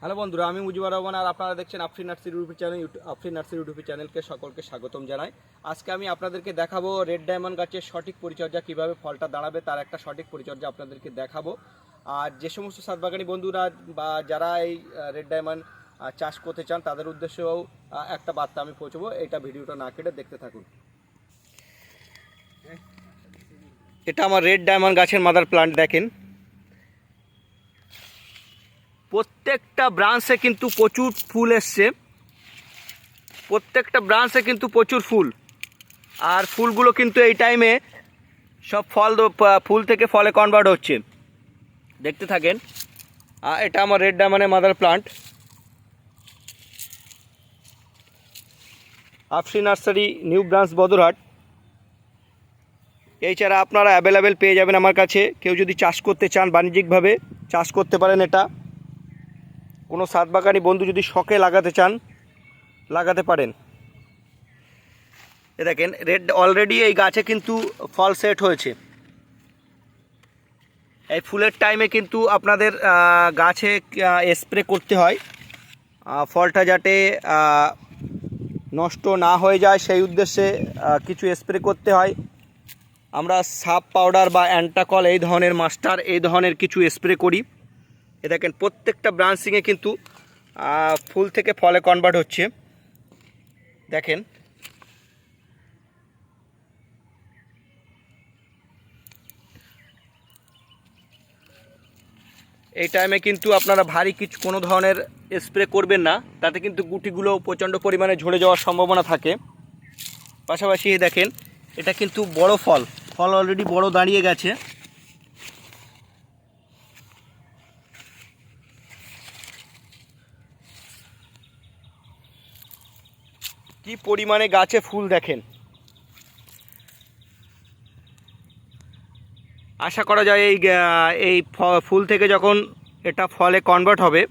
Hello বন্ধুরা, আমি মুজিবুর রহমান আর আপনারা দেখছেন Afri nursery YouTube channel Afri nursery YouTube চ্যানেলকে সকলকে স্বাগতম জানাই। আজকে আমি আপনাদেরকে দেখাবো রেড ডায়মন্ড গাছের সঠিক পরিচর্যা, কীভাবে ফলটা দাঁড়াবে তার একটা সঠিক পরিচর্যা আপনাদেরকে দেখাবো। আর যে সমস্ত সাতবাগানি বন্ধুরা বা যারা এই রেড ডায়মন্ড চাষ করতে চান, তাদের উদ্দেশ্যেও একটা বার্তা আমি পৌঁছবো। এটা ভিডিওটা না কেটে দেখতে থাকুন। এটা আমার রেড ডায়মন্ড গাছের মাদার প্লান্ট, দেখেন। প্রত্যেকটা ব্রাঞ্চে কিন্তু প্রচুর ফুল এসছে। প্রত্যেকটা ব্রাঞ্চে কিন্তু প্রচুর ফুল। আর ফুলগুলো কিন্তু এই টাইমে সব ফল ফুল থেকে ফলে কনভার্ট হচ্ছে। দেখতে থাকেন। আর এটা আমার রেড ডায়মন্ডের mother plant Afsi nursery new branch Badarhat এই চারা আপনারা অ্যাভেলেবেল পেয়ে যাবেন আমার কাছে। কেউ যদি চাষ করতে চান, বাণিজ্যিকভাবে চাষ করতে পারেন এটা। কোনো সাত বাগানি বন্ধু যদি শখে লাগাতে চান, লাগাতে পারেন। এ দেখেন, রেড অলরেডি এই গাছে কিন্তু ফল সেট হয়েছে। এই ফুলের টাইমে কিন্তু আপনাদের গাছে স্প্রে করতে হয়। ফলটা যাতে নষ্ট না হয়ে যায়, সেই উদ্দেশ্যে কিছু স্প্রে করতে হয়। আমরা সাপ পাউডার বা অ্যান্টাকল এই ধরনের মাস্টার এই ধরনের কিছু স্প্রে করি। এ দেখেন, প্রত্যেকটা ব্রাঞ্চিংয়ে কিন্তু ফুল থেকে ফলে কনভার্ট হচ্ছে। দেখেন। এই টাইমে কিন্তু আপনারা ভারী কিছু কোনো ধরনের স্প্রে করবেন না। তাতে কিন্তু গুটিগুলো প্রচণ্ড পরিমাণে ঝরে যাওয়ার সম্ভাবনা থাকে। পাশাপাশি দেখেন, এটা কিন্তু বড় ফল। ফল অলরেডি বড় দাঁড়িয়ে গেছে। কি পরিমাণে গাছে ফুল দেখেন? আশা করা যায় এই এই ফুল থেকে যখন এটা ফলে কনভার্ট হবে,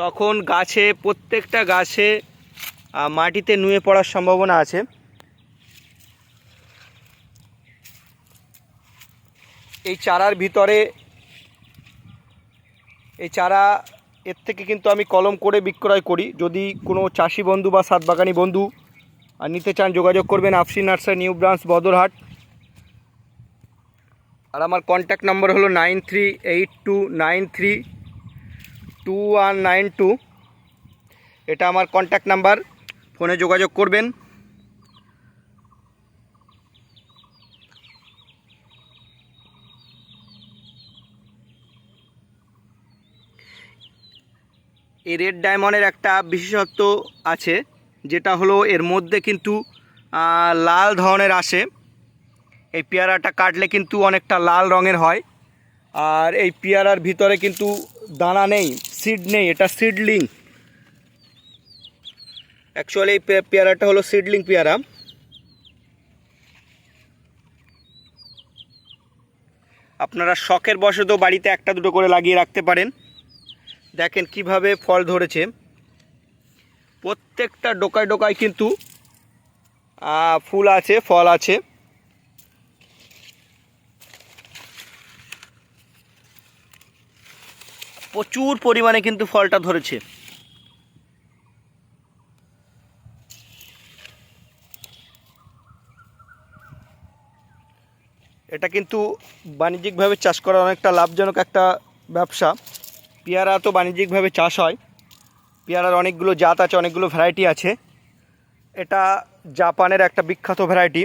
তখন গাছে, প্রত্যেকটা গাছে মাটিতে নুয়ে পড়ার সম্ভাবনা আছে। এই চারার ভিতরে, এই চারা এর থেকে কিন্তু আমি কলম করে বিক্রয় করি। যদি কোনো চাষি বন্ধু বা সাতবাগানি বন্ধু আর নিতে চান, যোগাযোগ করবেন Afsi nursery, new branch, Badarhat. আর আমার কন্ট্যাক্ট নাম্বার হলো nine three eight two nine three two one nine two. এটা আমার কন্ট্যাক্ট নাম্বার ফোনে যোগাযোগ করবেন। এই রেড ডায়মন্ডের একটা বিশেষত্ব আছে, যেটা হলো এর মধ্যে কিন্তু লাল ধরনের আসে। এই পেয়ারাটা কাটলে কিন্তু অনেকটা লাল রঙের হয়। আর এই পেয়ারার ভিতরে কিন্তু দানা নেই সিড নেই, এটা সিডলিং অ্যাকচুয়ালি এই পেয়ারাটা হলো সিডলিং পেয়ারা। আপনারা শখের বশত বাড়িতে একটা দুটো করে লাগিয়ে রাখতে পারেন। দেখেন কীভাবে ফল ধরেছে। প্রত্যেকটা ডোকায় ডোকায় কিন্তু ফুল আছে, ফল আছে। প্রচুর পরিমাণে কিন্তু ফলটা ধরেছে। এটা কিন্তু বাণিজ্যিকভাবে চাষ করা অনেকটা লাভজনক একটা ব্যবসা। পেয়ারা তো বাণিজ্যিকভাবে চাষ হয়। পেয়ারার অনেকগুলো জাত আছে, অনেকগুলো ভ্যারাইটি আছে। এটা জাপানের একটা বিখ্যাত ভ্যারাইটি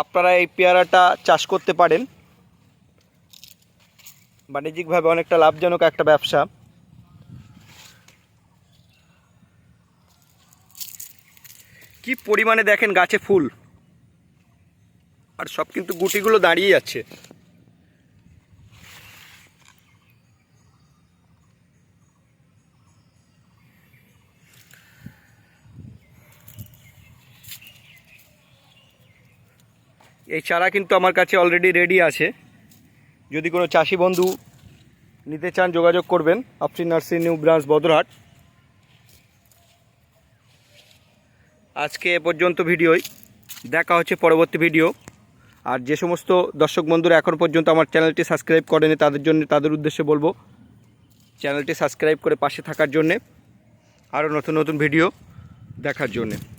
আপনারা এই পেয়ারাটা চাষ করতে পারেন। বাণিজ্যিকভাবে অনেকটা লাভজনক একটা ব্যবসা। কি পরিমাণে দেখেন গাছে ফুল? আর সব কিন্তু গুটিগুলো দাঁড়িয়ে যাচ্ছে। এই চারা কিন্তু আমার কাছে অলরেডি রেডি আছে। যদি কোনো চাষি বন্ধু নিতে চান, যোগাযোগ করবেন। Afsin nursing new branch, Badarhat. আজকে এ পর্যন্ত ভিডিওই। দেখা হচ্ছে পরবর্তী ভিডিও। আর যে সমস্ত দর্শক বন্ধুরা এখন পর্যন্ত আমার চ্যানেলটি সাবস্ক্রাইব করেনি, তাদের জন্য, তাদের উদ্দেশ্যে বলব, চ্যানেলটি সাবস্ক্রাইব করে পাশে থাকার জন্যে, আরও নতুন নতুন ভিডিও দেখার জন্যে।